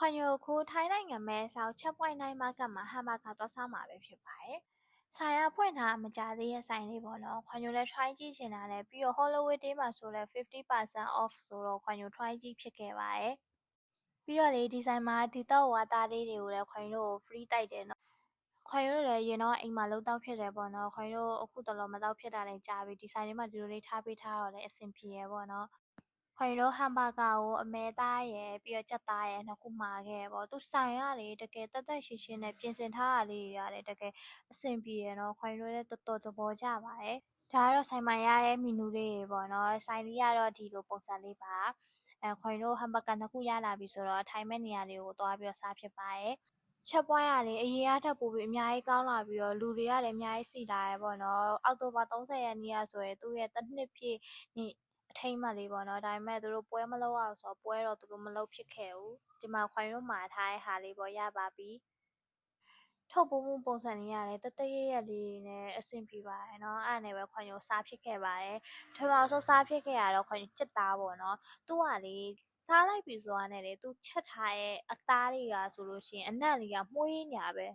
ခွန်ယိုခုထိုင်းနိုင်ငံမဲဆောက်ချက်ပွိုင်းတိုင်းမှာကမှာဟမ်ဘာဂါသွားစားမှာပဲဖြစ်ပါတယ်။ဆိုင်ရဖွင့်ထားမကြသေးရဲ့ဆိုင်လေးပေါ့နော်။ခွန်ယိုလည်း try ကြည့်ချင်တာနဲ့ပြီးတော့ Halloween day မှာဆိုလည်း50% off ဆိုတော့ခွန်ယို try ကြည့်ဖြစ်ခဲ့ပါတယ်။ပြီးတော့လေဒီဆိုင်မှာဒီတော့ဝါသားလေးတွေကိုလည်းခွန်ယိုတို့ free တိုက်တယ်နော်။ခွန်ယိုတို့လည်းရင်တော့အိမ်မှာလုံးတောက်ဖြစ်တယ်ပေါ့နော်။ခွန်ယိုတို့အခုတော်တော်မတောက်ဖြစ်တာလည်းကြာပြီဒီဆိုင်လေးမှာဒီလိုလေးထားပေးထားတော့လည်းအဆင်ပြေရပေါ့နော်။ ခွန်ယိုတို့ဟမ်ဘာဂါကိုအမဲသားရယ်ပြီးတော့ကြက်သားရယ်နှစ်ခုမှာခဲ့ရပေါ့သူဆိုင်ရလေတကယ်တက်တက်ရှင်းရှင်းနဲ့ပြင်ဆင်ထားတာလေးတွေရတယ်တကယ်အဆင်ပြေရနော်ခွန်ယိုတို့လည်းတော်တော်သဘောကျပါတယ်ဒါကတော့ဆိုင်မှာရတဲ့မီနူလေးတွေပေါ့နော်ဆိုင်လေးကတော့ဒီလိုပုံစံလေးပါအဲခွန်ယိုတို့ဟမ်ဘာဂါနှစ်ခုရလာပြီဆိုတော့ထိုင်မဲ့နေရာလေးကိုသွားပြီးတော့စားဖြစ်ပါတယ်ချက်ပွိုင်းရလေအရင်ကထပ်ပိုပြီးအများကြီးကောင်းလာပြီးတော့လူတွေကလည်းအများကြီးစီလာရပေါ့နော်အောက်တိုဘာ30ရက်နေ့ကဆိုရင်သူ့ရဲ့တစ်နှစ်ပြည့်နေ့အ ထိမ်းအမှတ်လေးပေါ့နော်ဒါပေမဲ့သူတို့ပွဲမလုပ်ရဘူးဆိုတော့ပွဲတော့သူတို့မလုပ်ဖြစ်ခဲ့ဘူးဒီမှာခွန်ရုံးမှာထားတဲ့ဟာလေးပေါ့ရပါပြီထုတ်ပိုးမှုပုံစံလေးရတယ်တတရရက်လေးနဲ့အဆင်ပြေပါတယ်เนาะအဲ့ဒါနဲ့ပဲခွန်ရုံစားဖြစ်ခဲ့ပါတယ်ထမအောင်ဆုံးစားဖြစ်ခဲ့ရတော့ခွန်ရုံစက်သားပေါ့เนาะသူကလေစားလိုက်ပြီဆိုတာနဲ့လေသူချက်ထားရဲ့အသားတွေကဆိုလို့ရှိရင်အနံ့လေးကမှုေးညာပဲ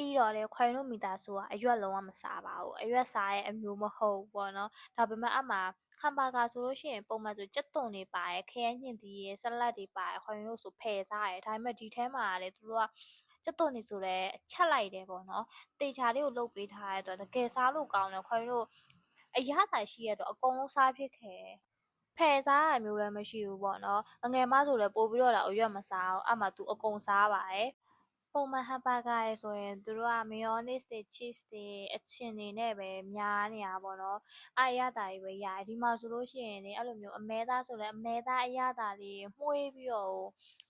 ပြီးတော့လေခွိုင်တို့မိသားစုကအရွက်လုံးဝမစားပါဘူးအရွက်စားရဲ့အမျိုးမဟုတ်ဘူးပေါ့နော်ဒါပေမဲ့အမှဟမ်ဘာဂါဆိုလို့ရှိရင်ပုံမှန်ဆိုကြက်သွန်တွေပါရယ်ခရမ်းညှင်သီးရယ်ဆလတ်တွေပါရယ်ခွိုင်တို့ဆိုဖယ်စားရယ်ဒါပေမဲ့ဒီထဲမှာလေသူတို့ကကြက်သွန်တွေဆိုလည်းချက်လိုက်တယ်ပေါ့နော်တေချာလေးကိုလုတ်ပေးထားရတဲ့အတွက်တကယ်စားလို့ကောင်းတယ်ခွိုင်တို့အရသာရှိရတော့အကုန်လုံးစားဖြစ်ခဲ့ဖယ်စားရမျိုးလည်းမရှိဘူးပေါ့နော်အငယ်မဆိုလည်းပို့ပြီးတော့လာအရွက်မစားအောင်အမှသူအကုန်စားပါတယ် ပုံမှန်ဟမ်ဘာဂါရယ်ဆိုရင်သူတို့က mayonnaise တွေ cheese တွေအချင်တွေနဲ့ပဲများနေတာပေါ့နော်အဲ့အရသာကြီးပဲရတယ်ဒီမှာဆိုလို့ရှိရင်လေအဲ့လိုမျိုးအမဲသားဆိုလည်းအမဲသားအရသာလေးမှုေးပြီးတော့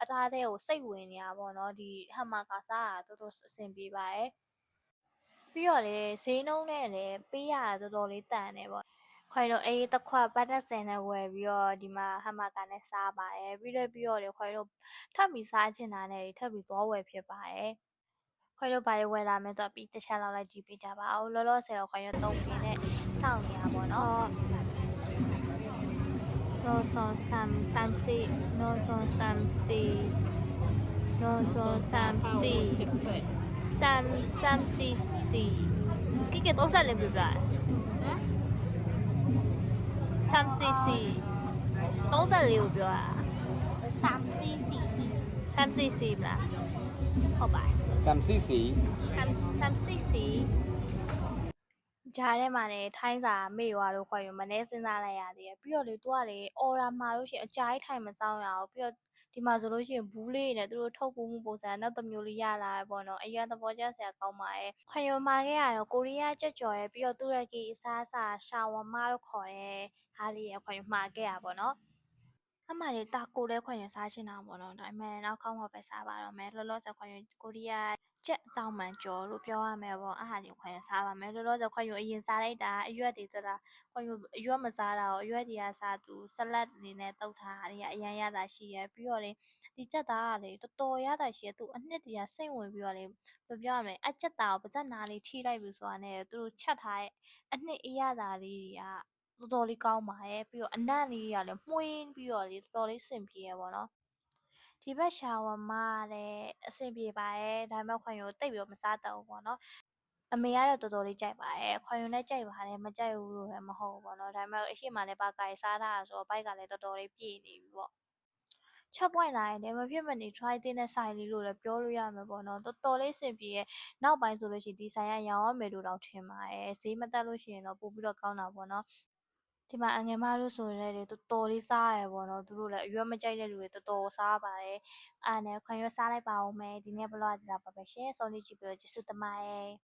အသားထဲကိုစိတ်ဝင်နေတာပေါ့နော်ဒီဟမ်ဘာဂါစားတာတော်တော်အဆင်ပြေပါတယ်ပြီးတော့လေဈေးနှုန်းနဲ့လည်းပေးရတာတော်တော်လေးတန်တယ်ပေါ့ ခွိုင်တို့အေးတခွက်ပတ်သက်စင်နဲ့ဝယ်ပြီးတော့ဒီမှာဟမ်မာကနဲ့စားပါတယ်ပြီးတော့ပြီးတော့လေခွိုင်တို့ထပ်ပြီးစားချင်တာနဲ့ထပ်ပြီးသွားဝယ်ဖြစ်ပါတယ်ခွိုင်တို့ဘာတွေဝယ်လာမယ်တော့ပြီးတစ်ချက်လောက်လိုက်ကြည့်ပေးကြပါဦးလောလောဆယ်တော့ခွိုင်တို့သုံးပြင်းနဲ့စောင့်နေတာပေါ့နော်နော်ဆောဆမ်ဆမ်စီနော်ဆောဆမ်စီနော်ဆောဆမ်စီဆမ်ဆမ်စီစီကိကတော့ဆက်လည်းပြပြဟမ် 3cc 34ကိုပြောတာ3 cc 3 cc မလားဟုတ်ပါတယ် some cc 3 cc ဂျားထဲမှာလည်းထိုင်းစာမေ့သွားလို့ခွာယူမနေစဉ်းစားလိုက်ရသေးတယ်ပြီးတော့လေသူကလေအော်ရာမှာလို့ရှိရင်အကြိုက်ထိုင်မဆောင်ရအောင်ပြီးတော့ ဒီမှာဆိုလို့ရှိရင်ဘူးလေးနဲ့သူတို့ထုတ်ပိုးမှုပုံစံနောက်တစ်မျိုးလေးရလာတယ်ပေါ့နော်အရင်သဘောကျစရာကောင်းပါရဲ့ခွန်ယုံမာခဲ့ရတော့ကိုရီးယားကြက်ကြော်ရဲ့ပြီးတော့တူရကီအစားအစာရှာဝမာလို့ခေါ်တဲ့ဟာလေးရခွန်ယုံမှာခဲ့ရပါတော့ အမှန်လေတာကိုလည်းခွန်ယုံစားချင်တာပေါ့နော်ဒါပေမဲ့နောက်ခေါင်းမှာပဲစားပါတော့မယ်လောလောဆယ်ခွန်ယုံကိုရီးယားကြက်တောင်မှန်ကြော်လို့ပြောရမယ်ပေါ့အားဟာလေးခွန်ယုံစားပါမယ်လောလောဆယ်ခွန်ယုံအရင်စားလိုက်တာအရွက်တွေစတာခွန်ယုံအရွက်မစားတာရောအရွက်တွေကစားသူဆလတ်နေနဲ့တုတ်ထားတာတွေကအရန်ရတာရှိရပြီးတော့လေဒီကြက်သားကလေတော်တော်ရတာရှိရသူအနှစ်တည်းကစိတ်ဝင်ပြီးတော့လေဘယ်ပြောရမလဲအကြက်သားကိုပါဇက်နာလေးထိလိုက်ပြီဆိုတာနဲ့သူတို့ချက်ထားတဲ့အနှစ်အရသာလေးတွေက တော်တော်လေးကောင်းပါရဲ့ပြီးတော့အနံ့လေးတွေကလည်းမှုင်းပြီးတော့လေတော်တော်လေးစင်ပြေရပါတော့ဒီဘက်ရှာဝမာလည်းအဆင်ပြေပါရဲ့ဒါပေမဲ့ခွန်ရိုတိတ်ပြီးတော့မစားတတ်ဘူးပေါ့နော်အမေကတော့တော်တော်လေးကြိုက်ပါရဲ့ခွန်ရိုလည်းကြိုက်ပါတယ်မကြိုက်ဘူးလို့လည်းမဟုတ်ဘူးပေါ့နော်ဒါပေမဲ့အရှိမလည်းဘာကာရီစားထားတာဆိုတော့ဘိုက်ကလည်းတော်တော်လေးပြည့်နေပြီပေါ့ချက်ပွိုင်လာရင်လည်းမဖြစ်မနေ try သင့်တဲ့ဆိုင်လေးလို့လည်းပြောလို့ရမှာပေါ့နော်တော်တော်လေးစင်ပြေရဲ့နောက်ပိုင်းဆိုလို့ရှိရင်ဒီဆိုင်ကရောင်းရမယ်လို့တော့ထင်ပါရဲ့ဈေးမတက်လို့ရှိရင်တော့ပို့ပြီးတော့ကောင်းတာပေါ့နော် ဒီမှာအငယ်မတို့ဆိုလည်းလေတော်တော်လေးစားရပေါ့နော်သူတို့လည်းအရွက်မကြိုက်တဲ့လူတွေတော်တော်စားပါတယ်အားနဲ့ခွန်ရွက်စားလိုက်ပါဦးမယ်ဒီနေ့ဘလော့ဒီလာပါပဲရှင်စောနေကြည့်ပြီးတော့ကျေးဇူးတင်ပါတယ်